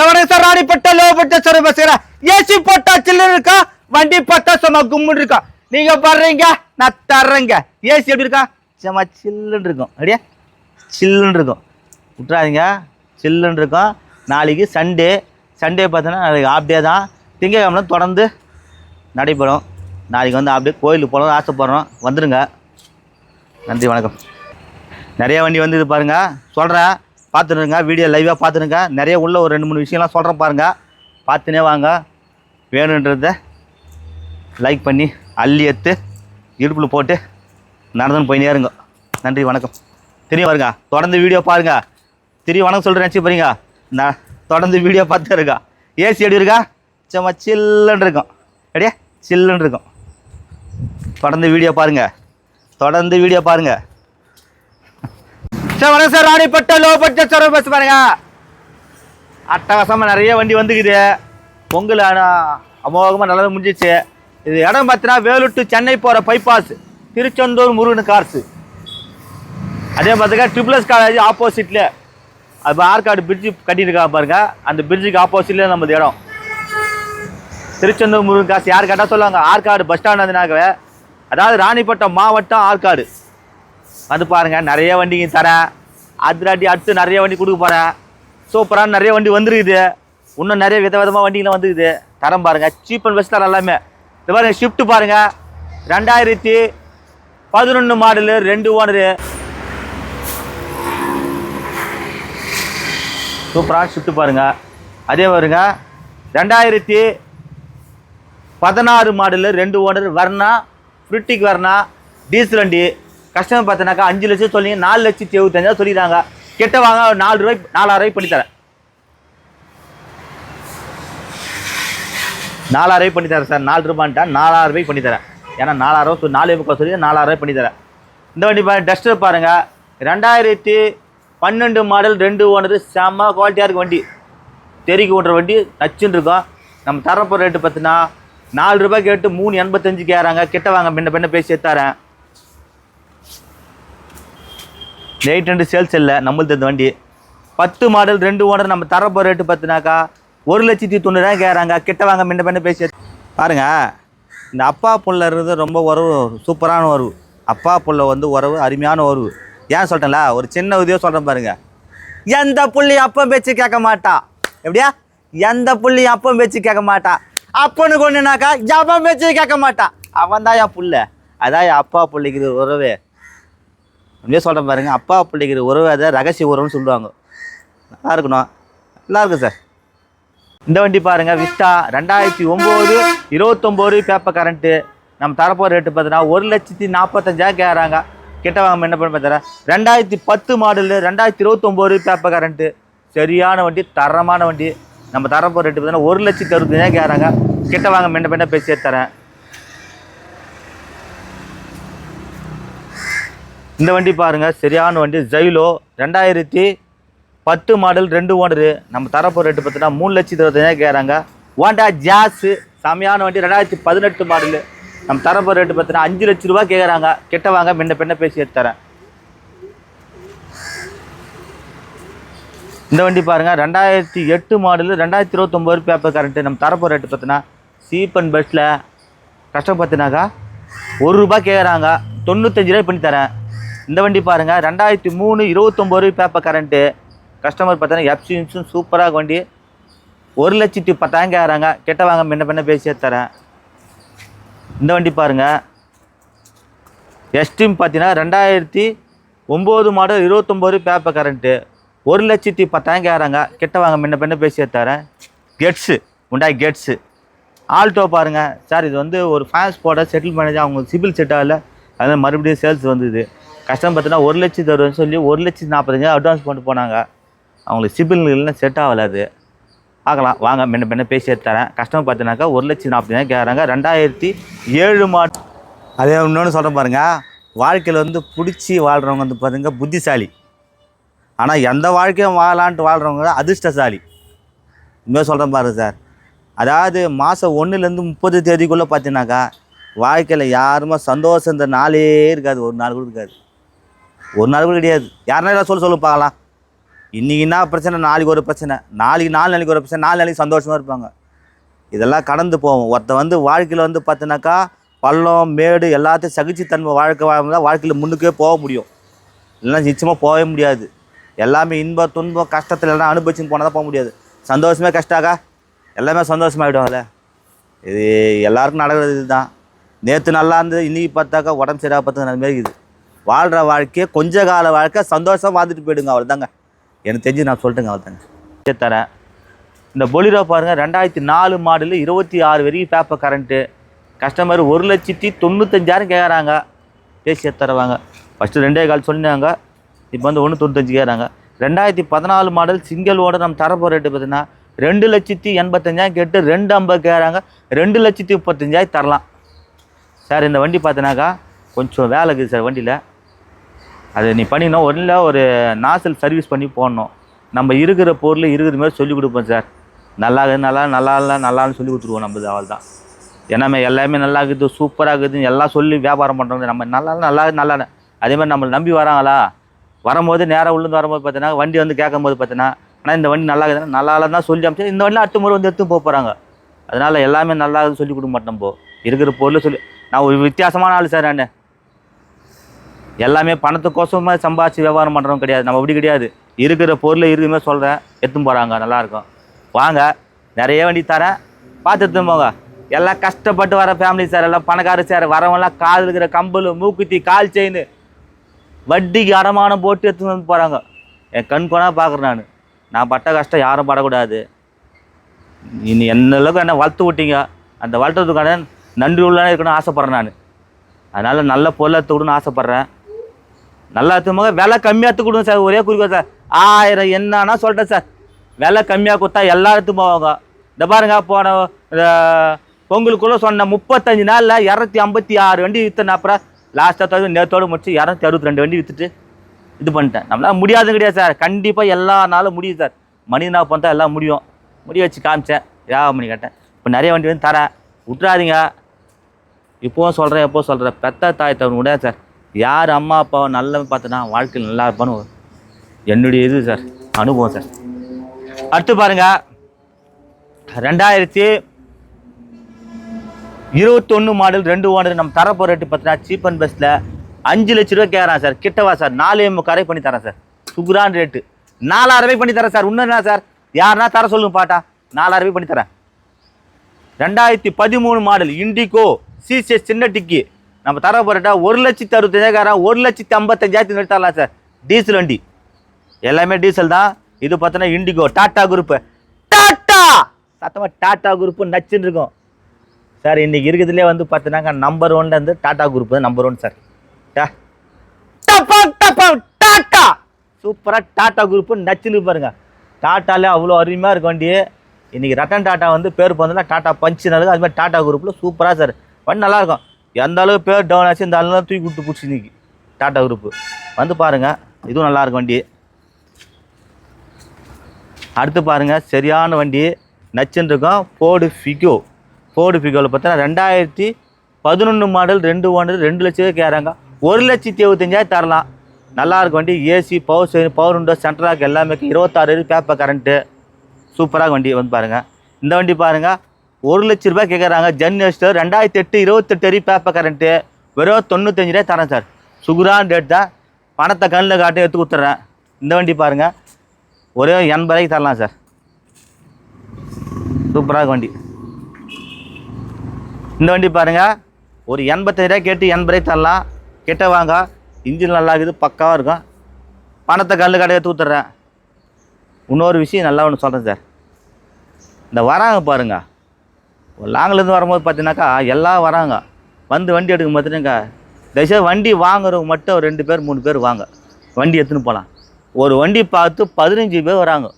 சவரேசர் ராணிப்பட்ட லோபட்ட சரபசேரா AC போட்டா சில்லுன்னு இருக்கா? வண்டி பார்த்தா சும்மா கும்முன்னு இருக்கா? நீங்க வர்றீங்க நான் தர்றேங்க. ஏசி எப்படி இருக்கா? சும்மா சில்லுன்னு இருக்கும். அப்படியே? சில்லுன்னு இருக்கும். விட்றாதீங்க சில்லுன்னு இருக்கும். நாளைக்கு சண்டே. சண்டே பார்த்தோன்னா நாளைக்கு ஆஃப் டே தான். திங்கக்கிழமை தொடர்ந்து நடைபெறும். நாளைக்கு வந்து அப்படியே கோயிலுக்கு போகணும்னு ஆசைப்படுறோம். வந்துடுங்க நன்றி வணக்கம். நிறைய வண்டி வந்து இது பாருங்க. சொல்கிறேன் பார்த்துருங்க வீடியோ லைவாக பார்த்துருங்க நிறைய உள்ள ஒரு ரெண்டு மூணு விஷயம்லாம் சொல்கிறேன் பாருங்கள் பார்த்துனே வாங்க. வேணுன்றத லைக் பண்ணி அள்ளி எடுத்து இடுப்பில் போட்டு நடந்துன்னு போயினே இருங்க. நன்றி வணக்கம். தெரியும் பாருங்க தொடர்ந்து வீடியோ பாருங்க. திரும்பி வணக்கம் சொல்கிறேன் நினச்சி பாருங்க நான் தொடர்ந்து வீடியோ பார்த்து இருக்கா? ஏசி எப்படி இருக்கா? சும்மா சில்லுன்னு இருக்கும். அப்படியே சில்லுன்னு இருக்கும். தொடர்ந்து வீடியோ பாருங்கள் தொடர்ந்து வீடியோ பாருங்கள் சார் வணக்கம் sir Ranipet low budget sir bus பாருங்க அட்டகாசமாக நிறைய வண்டி வந்துக்குது. பொங்கல் ஆனால் அமோகமாக நல்லது முடிஞ்சிச்சு. இது இடம் பார்த்தீங்கன்னா வேலூர் சென்னை போகிற பைபாஸ் திருச்செந்தூர் முருகன் கார்ஸு அதே பார்த்துக்க ட்ரிபிள்எஸ் காலேஜ் ஆப்போசிட்டில் அது ஆற்காடு பிரிட்ஜு கட்டியிருக்காங்க பாருங்க. அந்த பிரிட்ஜுக்கு ஆப்போசிட்லேயே நமது இடம். திருச்செந்தூர் முருகன் காசு யார் கேட்டால் சொல்லுவாங்க. ஆற்காடு பஸ் ஸ்டாண்ட் வந்தனாகவே அதாவது ராணிப்பட்டம் மாவட்டம் ஆற்காடு வந்து பாருங்கள் நிறைய வண்டிங்க தரேன் அதுலாட்டி அடுத்து நிறைய வண்டி கொடுக்க போகிறேன் சூப்பரான நிறைய வண்டி வந்துருக்குது. இன்னும் நிறைய வித விதமாக வண்டிங்களாம் வந்துருக்குது. தரம் பாருங்க சீப் அண்ட் பெஸ்ட் தரம் எல்லாமே. இது பாருங்கள் ஷிஃப்ட் பாருங்கள் ரெண்டாயிரத்தி பதினொன்று மாடலு ரெண்டு ஓனரு சூப்பரான ஷிஃப்ட் பாருங்கள் அதே பாருங்க ரெண்டாயிரத்தி பதினாறு மாடலு ரெண்டு owner Verna fluidic Verna diesel வண்டி. கஸ்டமர் பார்த்தனாக்கா அஞ்சு லட்சம் சொல்லி நாலு லட்சத்தி எழுபத்தஞ்சா சொல்லிடுறாங்க கெட்ட வாங்க நாலு ரூபாய் நாலாயிரம் ரூபாய் பண்ணித்தரேன். நாலாயிரம் ரூபாய் பண்ணித்தரேன் சார். நாலு ரூபான்ட்டா நாலாயிரம் ரூபாய் பண்ணித்தரேன். ஏன்னா நாலாயிரம் நாலு நாலே முக்கால் சொல்லி நாலாயிரம் ரூபாய் பண்ணித்தரேன். இந்த வண்டி பாருங்கள் டஸ்டர் பாருங்கள் ரெண்டாயிரத்தி பன்னெண்டு மாடல் ரெண்டு ஓனர் செம்ம குவாலிட்டியாக இருக்க வண்டி. தெறிக்கு ஓட்டுற வண்டி நச்சுன்னு இருக்கோம். நம்ம தரப்போ ரேட்டு பார்த்தினா நாலு ரூபாய் கேட்டு மூணு எண்பத்தஞ்சு கேட்குறாங்க கிட்ட வாங்க பின்ன பின்ன பேசி எடுத்தாரேன் எயிட் ஹண்ட்ரட் சேல்ஸ் இல்லை நம்மளுது இந்த வண்டி. பத்து மாடல் ரெண்டு ஓனர் நம்ம தரப்போ ரேட்டு பார்த்தினாக்கா ஒரு லட்சத்தி தொண்ணூறாயிரம் கேட்குறாங்க கிட்ட வாங்க முன்ன பின்ன பேசி பாருங்க இந்த அப்பா புள்ள இருந்து ரொம்ப உறவு சூப்பரான உறவு. அப்பா புள்ள வந்து உறவு அருமையான உறவு. ஏன் சொல்லிட்டேன்ல ஒரு சின்ன உதவியாக சொல்கிறேன் பாருங்க. எந்த புள்ளி அப்பா பேச்சு கேட்க மாட்டா? எப்படியா? எந்த புள்ளி அப்பா பேச்சு கேட்க மாட்டா? அப்பனுக்கு ஒன்றுனாக்கா எவன் பேச்சு கேட்க மாட்டா? அவன் தான் என் புள்ள. அதான் என் அப்பா பிள்ளைக்கு உறவே. அப்படியே சொல்கிறேன் பாருங்க. அப்பா பிள்ளைக்கிற உறவு அதை ரகசிய உறவுன்னு சொல்லுவாங்க. நல்லா இருக்கணும். நல்லா இருக்கு சார். இந்த வண்டி பாருங்கள் விஸ்டா ரெண்டாயிரத்தி ஒம்பது இருபத்தொம்போது பேப்பர் கரண்ட்டு நம்ம தரப்போகிற ரேட்டு பார்த்தீங்கன்னா ஒரு லட்சத்தி நாற்பத்தஞ்சாயிரம் கேட்குறாங்க கிட்ட வாங்க என்ன பண்ண பார்த்தா ரெண்டாயிரத்தி பத்து மாடலு ரெண்டாயிரத்தி இருபத்தொம்போது பேப்பர் கரண்ட்டு சரியான வண்டி தரமான வண்டி. நம்ம தரப்போகிற ரேட்டு பார்த்தீங்கன்னா ஒரு லட்சத்தி அறுபத்தஞ்சாயிரம் கேட்குறாங்க கிட்ட வாங்க மென்ன பண்ண பேசியே தரேன். இந்த வண்டி பாருங்க சரியான வண்டி. ஜைலோ ரெண்டாயிரத்தி பத்து மாடல் ரெண்டு ஓனரு நம்ம தரப்போ ரேட்டு பார்த்தீங்கன்னா மூணு லட்சத்தி இருபத்தஞ்சாயிரம் கேட்குறாங்க ஹோண்டா ஜாஸு செமையான வண்டி ரெண்டாயிரத்தி பதினெட்டு மாடலு நம்ம தரப்போ ரேட்டு பார்த்தீங்கன்னா அஞ்சு லட்ச ரூபா கேட்குறாங்க கிட்ட வாங்க முன்ன பின்ன பேசி எடுத்துறேன் இந்த வண்டி பாருங்கள் ரெண்டாயிரத்தி எட்டு மாடலு ரெண்டாயிரத்தி இருபத்தொம்போது பேப்பர் கரண்ட்டு நம்ம தரப்போ ரேட்டு பார்த்தீங்கன்னா சீப் அண்ட் பெஸ்ட்டில் கஷ்டம் பார்த்தினாக்கா ஒரு ரூபா கேட்குறாங்க தொண்ணூத்தஞ்சு ரூபாய் பண்ணி தரேன். இந்த வண்டி பாருங்கள் ரெண்டாயிரத்தி மூணு இருபத்தொம்போது பேப்பர் கரண்ட்டு கஸ்டமர் பார்த்தீங்கன்னா எஃப்சி சூப்பராக வண்டி. ஒரு லட்சத்தி பத்தாயிரம் கேட்குறாங்க கெட்ட வாங்க முன்ன பின்ன பேசியே தரேன் இந்த வண்டி பாருங்கள் எஸ்டிம் பார்த்தீங்கன்னா ரெண்டாயிரத்தி ஒம்பது மாடல் இருபத்தொம்போது பேப்பர் கரண்ட்டு ஒரு லட்சத்தி பத்தாயிரம் கேட்குறாங்க கிட்ட வாங்க முன்ன பின்ன பேசியே தரேன் கெட்ஸு உண்டாய் கெட்ஸு ஆல்டோ பாருங்கள் சார் இது வந்து ஒரு ஃபேன்ஸ் போட செட்டில் பண்ணி அவங்க சிபில் செட் அதனால் மறுபடியும் சேல்ஸ் வந்தது. கஷ்டம் பார்த்தீங்கன்னா ஒரு லட்சம் அறுபது சொல்லி ஒரு லட்சத்தி நாற்பத்தஞ்சு அட்வான்ஸ் போட்டு போனாங்க. அவங்களுக்கு சிபில் இல்லைன்னா செட் ஆகலாது பார்க்கலாம். வாங்க முன்ன பின்ன பேசி தரேன் கஷ்டம் பார்த்தீங்கன்னாக்கா ஒரு லட்சத்தி நாற்பத்தஞ்சாயிரம் கேட்குறாங்க ரெண்டாயிரத்தி ஏழு மாட் அதே இன்னொன்று சொல்கிறேன் பாருங்கள் வாழ்க்கையில் வந்து பிடிச்சி வாழ்கிறவங்க வந்து பாருங்க புத்திசாலி. ஆனால் எந்த வாழ்க்கையும் வாழலான்ட்டு வாழ்கிறவங்க அதிர்ஷ்டசாலி. இன்னும் சொல்கிறேன் பாருங்க சார். அதாவது மாதம் ஒன்றுலேருந்து முப்பது தேதிக்குள்ளே பார்த்தீங்கன்னாக்கா வாழ்க்கையில் யாருமே சந்தோஷம் இந்த நாளே இருக்காது. ஒரு நாள் கூட இருக்காது. ஒரு நாள் கூட கிடையாது. யாருன்னா ஏதாவது சொல்ல சொல்லு பார்க்கலாம். இன்றைக்கி என்ன பிரச்சனை? நாளைக்கு ஒரு பிரச்சனை. நாளைக்கு நாலு நாளைக்கு ஒரு பிரச்சனை. நாலு நாளைக்கு சந்தோஷமாக இருப்பாங்க. இதெல்லாம் கடந்து போவோம். ஒருத்தன் வந்து வாழ்க்கையில் வந்து பார்த்தினாக்கா பள்ளம் மேடு எல்லாத்தையும் சகிச்சுத்தன்மை வாழ்க்கை வாழ்ந்தால் வாழ்க்கையில் முன்னுக்கே போக முடியும். இல்லைன்னா நிச்சயமாக போகவே முடியாது. எல்லாமே இன்பம் துன்பம் கஷ்டத்தில் எல்லாம் அனுபவிச்சுன்னு போனால் தான் போக முடியாது. சந்தோஷமே கஷ்டாக்கா எல்லாமே சந்தோஷமாகிடுவாங்கல்ல இது எல்லாருக்கும் நடக்கிறது இதுதான். நேற்று நல்லா இருந்தது இன்றைக்கி பார்த்தாக்கா உடம்பு சரியாக பார்த்துக்க அது மாதிரி இருக்குது. வாழ்கிற வாழ்க்கையை கொஞ்ச கால வாழ்க்கை சந்தோஷம் வாழ்ந்துட்டு போயிடுங்க அவள் தாங்க எனக்கு தெரிஞ்சு நான் சொல்லிட்டேங்க அவள் தாங்க தரேன் இந்த பொலிரோ பாருங்கள் ரெண்டாயிரத்தி நாலு மாடலு இருபத்தி ஆறு வரைக்கும் பேப்பர் கரண்ட்டு கஸ்டமர் ஒரு லட்சத்தி தொண்ணூத்தஞ்சாயிரம் கேட்குறாங்க பேசி தருவாங்க. ஃபஸ்ட்டு ரெண்டே கால் சொன்னாங்க. இப்போ வந்து ஒன்று தொண்ணூத்தஞ்சு கேட்குறாங்க ரெண்டாயிரத்தி பதினாலு மாடல் சிங்கிள் ஓட நம்ம தரப்போ ரேட்டு பார்த்தீங்கன்னா ரெண்டு லட்சத்தி எண்பத்தஞ்சாயிரம் கேட்டு ரெண்டு ஐம்பது கேட்குறாங்க ரெண்டு லட்சத்தி முப்பத்தஞ்சாயிரம் தரலாம். சார் இந்த வண்டி பார்த்தீங்கன்னாக்கா கொஞ்சம் வேலை இருக்குது சார் வண்டியில். அது நீ பண்ணினா ஒன்றில் ஒரு நாசல் சர்வீஸ் பண்ணி போடணும். நம்ம இருக்கிற பொருள் இருக்கிற மாதிரி சொல்லிக் கொடுப்போம் சார். நல்லா இருக்குது நல்லா நல்லா இல்லை நல்லான்னு சொல்லி கொடுத்துருவோம் நம்ம அவள் தான் ஏன்னா எல்லாமே நல்லா இருக்குது சூப்பராக இருக்குதுன்னு எல்லாம் சொல்லி வியாபாரம் பண்ணுறோம் நம்ம நல்லா நல்லா இருக்குது, நல்லா அதேமாதிரி அதே மாதிரி நம்மளை நம்பி வராங்களா? வரும்போது நேராக உள்ளேருந்து வரும்போது பார்த்தீங்கன்னா வண்டி வந்து கேட்கும்போது பார்த்தீங்கன்னா ஆனால் இந்த வண்டி நல்லா இருக்குதுன்னா நல்லா தான் சொல்லி அமைச்சு இந்த வண்டி அடுத்த முறை வந்து எடுத்து போக போகிறாங்க அதனால் எல்லாமே நல்லா இருக்குதுன்னு சொல்லி கொடுக்க மாட்டோம் போ. இருக்கிற பொருள் சொல்லி நான் ஒரு வித்தியாசமான ஆள் சார் நான். எல்லாமே பணத்துக்கோசமாக சம்பாதிச்சு வியாபாரம் பண்ணுறவங்க கிடையாது. நம்ம அப்படி கிடையாது. இருக்கிற பொருள் இருக்குமே சொல்கிறேன் எடுத்துன்னு போகிறாங்க நல்லாயிருக்கும் வாங்க. நிறைய வண்டி தரேன். பார்த்து எடுத்துன்னு போங்க. எல்லாம் கஷ்டப்பட்டு வர ஃபேமிலி சார் எல்லாம் பணக்கார சார் வரவங்களாம் காது இருக்கிற கம்பல் மூக்குத்தி கால் செயின் வட்டிக்கு அடமானம் போட்டு எடுத்துன்னு வந்து போகிறாங்க என் கண் கொண்டா பார்க்குறேன் நான். நான் பட்ட கஷ்டம் யாரும் படக்கூடாது. இனி எந்த அளவுக்கு என்ன வளர்த்து விட்டீங்க? அந்த வளர்த்துறதுக்கான நன்றி உள்ளான இருக்கணும்னு ஆசைப்பட்றேன் நான். அதனால் நல்ல பொருளை எடுத்துக்கணும்னு ஆசைப்பட்றேன். நல்லா எடுத்துமாக விலை கம்மியாக எடுத்து கொடுங்க சார். ஒரே குறிக்கோள் சார். ஆயிரம் என்னன்னா சொல்லிட்டேன் சார். விலை கம்மியாக கொடுத்தா எல்லா இடத்துக்கும் போவாங்க. இந்த பாருங்க போன இந்த பொங்கலுக்குள்ளே சொன்ன முப்பத்தஞ்சு நாளில் இரநூத்தி ஐம்பத்தி ஆறு வண்டி விற்றுன அப்புறம் லாஸ்ட்டாக தவிர நேரத்தோடு முடிச்சு இரநூத்தி அறுபத்தி ரெண்டு வண்டி விற்றுட்டு இது பண்ணிட்டேன். நம்மளால் முடியாது கிடையாது சார். கண்டிப்பாக எல்லா நாளும் முடியும் சார். மனிதனாக பார்த்தா எல்லாம் முடியும். முடிய வச்சு காமிச்சேன். வியாபாரம் பண்ணி கேட்டேன். இப்போ நிறைய வண்டி வந்து தரேன். விட்றாதீங்க இப்போவும் சொல்கிறேன் எப்போ சொல்கிறேன் பெத்த தாய் தவறு கூட சார். யார் அம்மா அப்பாவை நல்ல பார்த்தனா வாழ்க்கையில் நல்லா இருப்பான்னு ஒரு- என்னுடைய இது சார் அனுபவம் சார். அடுத்து பாருங்க. ரெண்டாயிரத்தி இருபத்தொன்று மாடல் ரெண்டு ஓனர் நம்ம தரப்போ ரேட்டு பார்த்தீங்கன்னா சீப் அண்ட் பெஸ்ட்டில் அஞ்சு லட்ச ரூபா கேட்குறான் சார். கிட்டவா சார்? நாலு கரை பண்ணி தரேன் சார். சுகுரான் ரேட்டு நாலாயிரம் ரூபாய் பண்ணி தரேன் சார். இன்னும் என்ன சார்? யாருன்னா தர சொல்லுங்க பாட்டா. நாலாயிரம் ரூபாய் பண்ணி தரேன். ரெண்டாயிரத்தி பதிமூணு மாடல் இண்டிகோ சிசிஎஸ் சின்ன டிக்கி. நம்ம தர போகிறட்டா ஒரு லட்சத்தி அறுபத்தஞ்சாயிரம் ஒரு லட்சத்தி ஐம்பத்தஞ்சாயிரத்தி நிறுத்தலாம் சார். டீசல் வண்டி. எல்லாமே டீசல் தான். இது பார்த்தோன்னா இண்டிகோ டாட்டா குரூப்பு. டாட்டா சத்தமாக டாட்டா குரூப்பு நச்சுன்னு இருக்கும். சார் இன்றைக்கி இருக்கிறதுலே வந்து பார்த்தீங்கன்னா நம்பர் ஒன்லேருந்து டாட்டா குரூப் தான் நம்பர் ஒன் சார். டா டாட்டா சூப்பராக டாட்டா குரூப்பு நச்சுன்னு பாருங்க. டாட்டாலே அவ்வளோ அருமையாக இருக்கும் வண்டி. இன்றைக்கி ரத்தன் டாட்டா வந்து பேர் போனதுன்னா டாட்டா பஞ்சு நடக்குது அதுமாதிரி டாட்டா குரூப்பில் சூப்பராக சார். வண்டி நல்லாயிருக்கும் எந்த அளவுக்கு பேர் டவுன் ஆச்சு இந்த அளவு தூக்கி விட்டு பிடிச்சி இன்னைக்கு. டாட்டா குரூப்பு வந்து பாருங்கள் இதுவும் நல்லாயிருக்கும் வண்டி. அடுத்து பாருங்கள் சரியான வண்டி. நச்சுன்னு இருக்கும். ஃபோர்டு ஃபிகோ ஃபோர்டு ஃபிகோவில் பார்த்தீங்கன்னா ரெண்டாயிரத்தி பதினொன்று மாடல் ரெண்டு ஓனர் ரெண்டு லட்சம் கேட்குறாங்க. ஒரு லட்சத்தி எழுபத்தஞ்சாயிரம் தரலாம். நல்லாயிருக்கும் வண்டி. AC power steering power window central எல்லாமே இருபத்தாறு பேப்பர் கரண்ட்டு சூப்பராக வண்டி வந்து பாருங்கள் இந்த வண்டி பாருங்கள் ஒரு லட்ச ரூபாய் கேட்குறாங்க ஜென் ரெண்டாயிரத்தி எட்டு இருபத்தெட்டு வரி பேப்பர் கரண்ட்டு வெறும் தொண்ணூத்தஞ்சு ரூபாய் தரேன் சார். சுகுரான் ரேட் தான். பணத்தை கண்ணில் காட்டி எடுத்து கொடுத்துட்றேன். இந்த வண்டி பாருங்கள் ஒரே எண்பது ரூபாய்க்கு தரலாம் சார். சூப்பராக வண்டி. இந்த வண்டி பாருங்க. ஒரு எண்பத்தஞ்சு ரூபாய் கேட்டு எண்பது ரூபாய்க்கு தரலாம். கிட்ட வாங்க. இன்ஜின் நல்லா இருக்குது பக்காவாக இருக்கும். பணத்தை கல்லு கடையை தூத்துறேன் இன்னொரு விஷயம் நல்லா ஒன்று சொல்கிறேன் சார். இந்த வராங்க பாருங்கள் லாங்கிலேருந்து வரும்போது பார்த்தீங்கன்னாக்கா எல்லாம் வராங்க. வந்து வண்டி எடுக்கும் பார்த்துட்டுங்க தயவுசெய்து வண்டி வாங்குறவங்க மட்டும் ஒரு ரெண்டு பேர் மூணு பேர் வாங்க. வண்டி எடுத்துன்னு போகலாம் ஒரு வண்டி பார்த்து பதினஞ்சு பேர் வராங்க.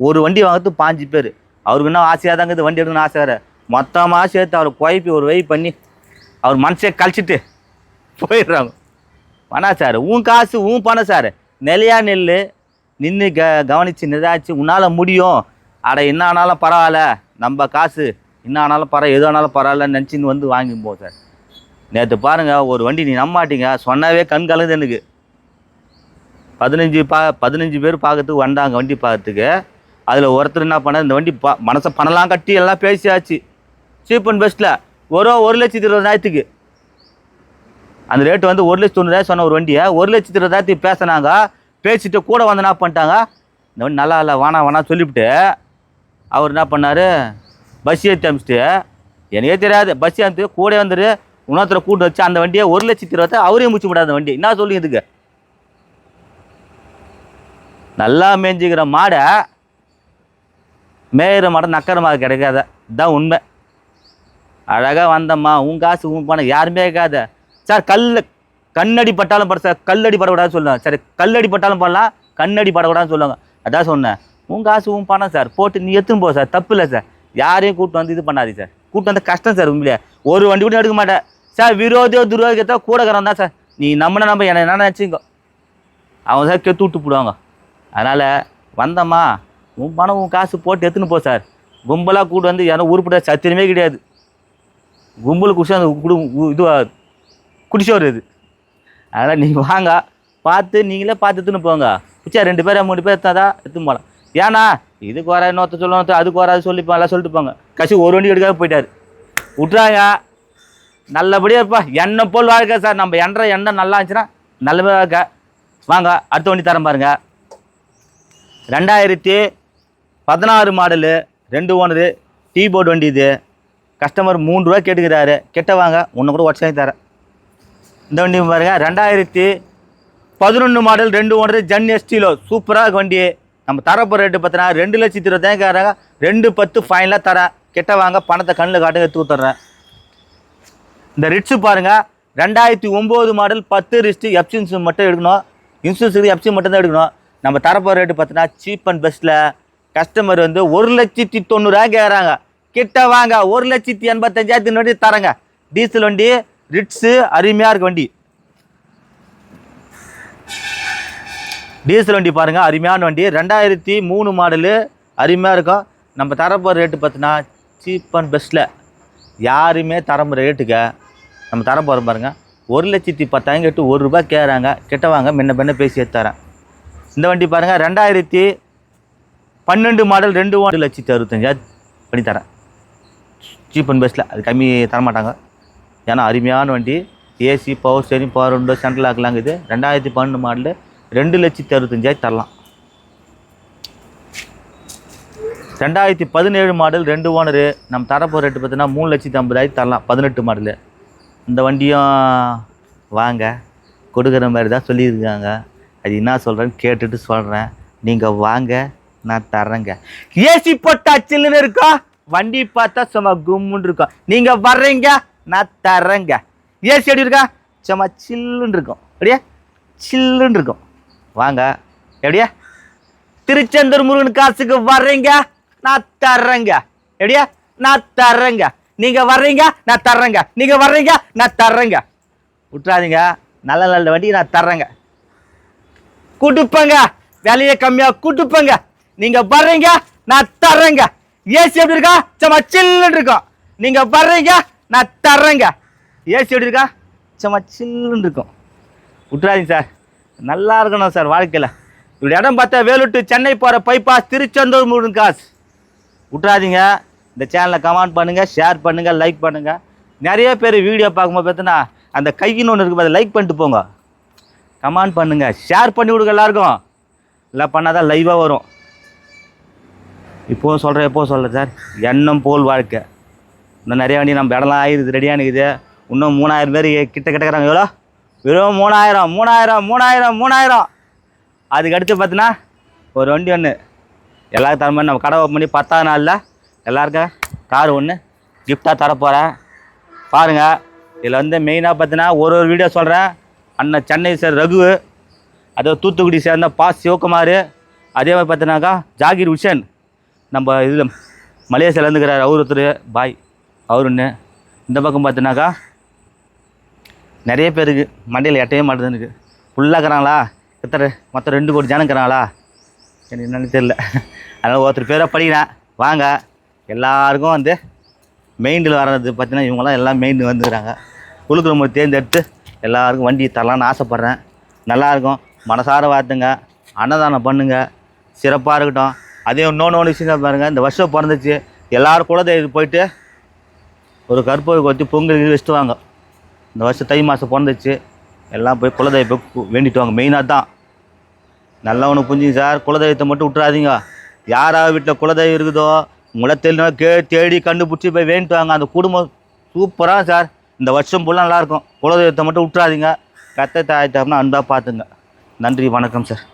ஒரு வண்டி வாங்கிறது பாஞ்சு பேர். அவருக்கு என்ன ஆசையாக தாங்க வண்டி எடுக்கணும்னு ஆசை வேறு? மொத்தமாக சேர்த்து அவர் குழப்பி ஒரு வெயிட் பண்ணி அவர் மனசே கழிச்சிட்டு போயிடுறாங்க. வேணா சார் உன் காசு உன் பணம் சார். நிலையா நெல் நின்று க கவனித்து நிதாச்சு உன்னால் முடியும். அட என்ன ஆனாலும் பரவாயில்ல. நம்ம காசு என்ன ஆனாலும் பரவாயில்ல எது ஆனாலும் பரவாயில்லன்னு நினச்சின்னு வந்து வாங்கி சார். நேற்று பாருங்கள் ஒரு வண்டி நீ நம்பாட்டிங்க சொன்னாவே கண் கலந்து எனக்கு. பதினஞ்சு பா பதினஞ்சு பேர் பார்க்கறதுக்கு வந்தாங்க வண்டி பார்க்கறதுக்கு. அதில் ஒருத்தர் என்ன பண்ணார் இந்த வண்டி ப மனசை பணலாம் கட்டி எல்லாம் பேசியாச்சு. சீப் அண்ட் பெஸ்ட்டில் ஒரு ஒரு லட்சத்தி இருபதாயிரத்துக்கு. அந்த ரேட்டு வந்து ஒரு லட்சத்தி தொண்ணூறாயிரம் சொன்ன ஒரு வண்டியை ஒரு லட்சத்தி இருபதாயிரத்துக்கு பேசினாங்க. பேசிட்டு கூட வந்து என்ன பண்ணிட்டாங்க இந்த வண்டி நல்லா இல்லை வானா வேணாம் சொல்லிவிட்டு அவர் என்ன பண்ணார் பஸ் ஏற்றி அமிச்சிட்டு எனக்கே தெரியாது. பஸ் ஏற்றி கூட வந்துரு இன்னொருத்தரை கூட்டு வச்சு அந்த வண்டியை ஒரு லட்சத்தி இருபத்தி அவரையும் முடிச்சு விடாத அந்த வண்டி. என்ன சொல்லுங்க இதுக்கு? நல்லா மேய்ஞ்சிக்கிற மாடை மேயிற மாடை நக்கற மாடு கிடைக்காத. இதுதான் உண்மை. அழகாக வந்தம்மா உன் காசு உன் பணம் யாருமே கேட்காத. சார் கல் கண்ணடி பட்டாலும் பட சார் கல்லடி படக்கூடாதுன்னு சொல்லுவாங்க. சரி கல்லடி பட்டாலும் பண்ணலாம் கண்ணடி படக்கூடாதுன்னு சொல்லுவாங்க. அதான் சொன்னேன். உன் காசு உன் பணம் சார் போட்டு நீ எடுத்துன்னு போ சார். தப்பு இல்லை சார். யாரையும் கூப்பிட்டு வந்து இது பண்ணாதீங்க சார். கூப்பிட்டு வந்து கஷ்டம் சார் உண்மையிலே. ஒரு வண்டி கூட எடுக்க மாட்டேன். சார் விரோதியோ துரோகியத்தோ கூடக்கிறவன் தான் சார். நீ நம்மளை நம்ம என்ன என்ன நினச்சிங்க அவங்க சார் கெத்து விட்டு போடுவாங்க. அதனால் வந்தம்மா உன் பணம் உன் காசு போட்டு எடுத்துன்னு போ சார். கும்பலாக கூட்டு வந்து யாரும் உருப்பிட சத்தியமே கிடையாது. கும்பல் குடிச்சு அந்த குடு உ- இது குடிச்சோர் இது. அதனால் நீங்கள் வாங்க. பார்த்து நீங்களே பார்த்து எடுத்துன்னு போங்க. பிச்சா ரெண்டு பேர் மூணு பேர் எடுத்தாதா எடுத்துன்னு போகலாம். ஏன்னா இதுக்கு குறை இன்னொருத்த சொல்லணும் அதுக்கு வராது சொல்லிப்போம் எல்லாம் சொல்லிட்டு போங்க கசி ஒரு வண்டி எடுக்காத போயிட்டார். விட்றாங்க நல்லபடியாக இருப்பா. எண்ணெய் போல் வாழ்க்கை சார். நம்ம எண்ணெய் எண்ணெய் நல்லா இருந்துச்சுன்னா நல்லபடியாக இருக்க வாங்க அடுத்த வண்டி தரம் பாருங்க. ரெண்டாயிரத்தி பதினாறு மாடலு ரெண்டு ஓனரு டீ போர்டு வண்டி இது. கஸ்டமர் மூணு ரூபா கேட்டுக்கிறாரு. கெட்ட வாங்க ஒன்று கூட உடச்சி தரேன். இந்த வண்டி பாருங்க. ரெண்டாயிரத்தி பதினொன்று மாடல் ரெண்டு ஓனரு ஜன் எஸ்டிலோ சூப்பராக வண்டி. நம்ம தரப்போ ரேட்டு பார்த்தீங்கன்னா ரெண்டு லட்சத்தி இருபதாயிரம் கேட்குறாங்க ரெண்டு பத்து ஃபைனலாக தரேன் கெட்ட வாங்க பணத்தை கண்ணில் காட்டுங்க எடுத்து கொடுத்துட்றேன். இந்த ரிட்ஸு பாருங்கள் ரெண்டாயிரத்தி ஒம்பது மாடல் பத்து ரிஸ்ட்டு எப்சின்ஸ் மட்டும் எடுக்கணும். இன்சூரன்ஸ் எப்சி மட்டும் தான் எடுக்கணும். நம்ம தரப்போ ரேட்டு பார்த்தோன்னா சீப் அண்ட் பெஸ்ட்டில் கஸ்டமர் வந்து ஒரு லட்சத்தி தொண்ணூறுரூவா கேட்குறாங்க கிட்ட வாங்க ஒரு லட்சத்தி எண்பத்தஞ்சாயிரத்தி வண்டி தரேங்க. டீசல் வண்டி ரிட்ஸு அருமையாக இருக்க வண்டி. டீசல் வண்டி பாருங்கள் அருமையான வண்டி. ரெண்டாயிரத்தி மூணு மாடலு அருமையாக இருக்கும். நம்ம தரப்போகிற ரேட்டு பார்த்தீங்கன்னா சீப் அண்ட் பெஸ்ட்டில் யாருமே தரம் ரேட்டுக்கு நம்ம தர போகிறோம் பாருங்கள் ஒரு லட்சத்தி பத்தாயிரம் கெட்டு ஒரு ரூபாய் கேட்குறாங்க. கிட்ட வாங்க முன்ன பின்ன பேசி தரேன். இந்த வண்டி பாருங்கள் ரெண்டாயிரத்தி பன்னெண்டு மாடல் ரெண்டு ஒன்று லட்சத்தி அறுபத்தஞ்சாயிரம் பண்ணி தரேன். சீப் அண்ட் பெஸ்ட்டில் அது கம்மி தரமாட்டாங்க. ஏன்னா அருமையான வண்டி. AC power steering power window central லாக்லாம் இது ரெண்டாயிரத்தி பன்னெண்டு மாடலு ரெண்டு லட்சத்தி அறுபத்தஞ்சாயிரம் தரலாம். ரெண்டாயிரத்தி பதினேழு மாடல் ரெண்டு ஓனரு நம்ம தரப்போகிற ரேட்டு பார்த்தீங்கன்னா மூணு லட்சத்தி ஐம்பதாயிரம் தரலாம் பதினெட்டு மாடலு. இந்த வண்டியும் வாங்க கொடுக்குற மாதிரி தான் சொல்லியிருக்காங்க. அது என்ன சொல்கிறேன்னு கேட்டுட்டு சொல்கிறேன் நீங்கள் வாங்க நான் தர்றேங்க. ஏசி போட்டா சில்லுன்னு இருக்கும் வண்டி பார்த்தா சும்மா கும்முன்னு இருக்கும் நீங்கள் வர்றீங்க நான் தர்றேங்க. ஏசி எப்படி இருக்கா? சும்மா சில்லுன்னு இருக்கும். அப்படியே? சில்லுன்னு இருக்கும். வாங்க. எப்படியா? திருச்செந்தூர் முருகன் காசுக்கு வர்றீங்க? நான் தர்றேங்க. எப்படியா? நான் தர்றேங்க. நீங்க வர்றீங்க? நான் தர்றேங்க. நீங்க வர்றீங்க? நான் தர்றேங்க. விட்றாதீங்க நல்ல நல்ல வண்டி நான் தர்றேங்க. கூட்டுப்பங்க. விலையை கம்மியாக கூட்டுப்பங்க. நீங்க வர்றீங்க? நான் தர்றேங்க. ஏசி எப்படி இருக்கா? சும்மா சில்லுன்னு இருக்கும் நீங்க வர்றீங்க? நான் தர்றேங்க. ஏசி எப்படி இருக்கா? சும்மா சில்லுன்னு இருக்கும். விட்றாதீங்க சார். நல்லா இருக்கணும் சார் வாழ்க்கையில். இப்படி இடம் பார்த்தா வேலூர் சென்னை போகிற பைபாஸ் திருச்செந்தூர் முருகன் காசு விட்றாதீங்க இந்த சேனலை கமெண்ட் பண்ணுங்கள் ஷேர் பண்ணுங்கள் லைக் பண்ணுங்கள் நிறைய பேர் வீடியோ பார்க்கும்போது பார்த்தீங்கன்னா அந்த கையின்னு ஒன்று இருக்கும் அதை லைக் பண்ணிட்டு போங்க. கமெண்ட் பண்ணுங்கள் ஷேர் பண்ணி விடுங்க எல்லாருக்கும். இல்லை பண்ணால் தான் லைவாக வரும். இப்போவும் சொல்கிறேன் எப்போது சொல்கிறேன் சார்? எண்ணம் போல் வாழ்க்கை. இன்னும் நிறைய வண்டி நம்ம இடம்லாம் ஆயிருது ரெடியாக இருக்குது இன்னும் மூணாயிரம் பேர் கிட்ட கிட்டக்கிறாங்க எவ்வளோ? வெறும் மூணாயிரம் மூணாயிரம் மூணாயிரம் மூணாயிரம். அதுக்கு அடுத்து பார்த்தீங்கன்னா ஒரு வண்டி ஒன்று எல்லாருக்கும் தர மாதிரி நம்ம கடை ஓப்பன் பண்ணி பத்தாவது நாளில் எல்லாருக்கும் கார் ஒன்று கிஃப்டாக தரப்போகிறேன் பாருங்கள் இதில் வந்து மெயினாக பார்த்தீங்கன்னா ஒரு ஒரு வீடியோ சொல்கிறேன் அண்ணன் சென்னை சார் ரகு அதே தூத்துக்குடி சேர்ந்த பா சிவகுமார் அதே மாதிரி பார்த்தீங்கன்னாக்கா ஜாகிர் உஷன். நம்ம இதில் மலேசியாவில் இருந்துக்கிறார் அவர் ஒருத்தர். பாய் அவர் ஒன்று இந்த பக்கம் பார்த்தீங்கன்னாக்கா நிறைய பேருக்கு மண்டையில் எட்டவே மாட்டேதுன்னு ஃபுல்லாக இருக்கிறாங்களா? எத்தனை மொத்தம் ரெண்டு கோடி ஜனம் இருக்கிறாங்களா? எனக்கு என்னன்னு தெரியல. அதனால் ஒருத்தர் பேராக படிக்கிறேன். வாங்க. எல்லாருக்கும் வந்து மெயின்டில் வர்றது பார்த்தீங்கன்னா இவங்கெல்லாம் எல்லாம் மெயின் வந்துக்கிறாங்க. குழுக்கிறவங்க தேர்ந்தெடுத்து எல்லாருக்கும் வண்டி தரலான்னு ஆசைப்பட்றேன். நல்லாயிருக்கும் மனசார வாழ்த்துங்க. அன்னதானம் பண்ணுங்க. சிறப்பாக இருக்கட்டும். அதே இன்னொன்று ஒன்று விஷயம் பாருங்கள் இந்த வருஷம் பிறந்துச்சு. எல்லோரும் குலதெய்வத்துக்கு போயிட்டு ஒரு கற்பூரை கொத்தி பொங்கல் வச்சுட்டு வாங்க. இந்த வருஷம் தை மாதம் பிறந்துச்சு. எல்லாம் போய் குலதெய்வ போய் வேண்டிட்டு வாங்க. மெயினாக தான். நல்லா ஒன்று புரிஞ்சுங்க சார். குலதெய்வத்தை மட்டும் விட்டுறாதீங்க. யாராவது வீட்டில் குலதெய்வம் இருக்குதோ உங்களை தெரியல கே தேடி கண்டுபிடிச்சி போய் வேண்டிட்டு வாங்க. அந்த குடும்பம் சூப்பராக சார். இந்த வருஷம் ஃபுல்லாக நல்லாயிருக்கும் குலதெய்வத்தை மட்டும் விட்டுறாதீங்க. கத்தை தாய் அன்பாக பார்த்துங்க. நன்றி வணக்கம் சார்.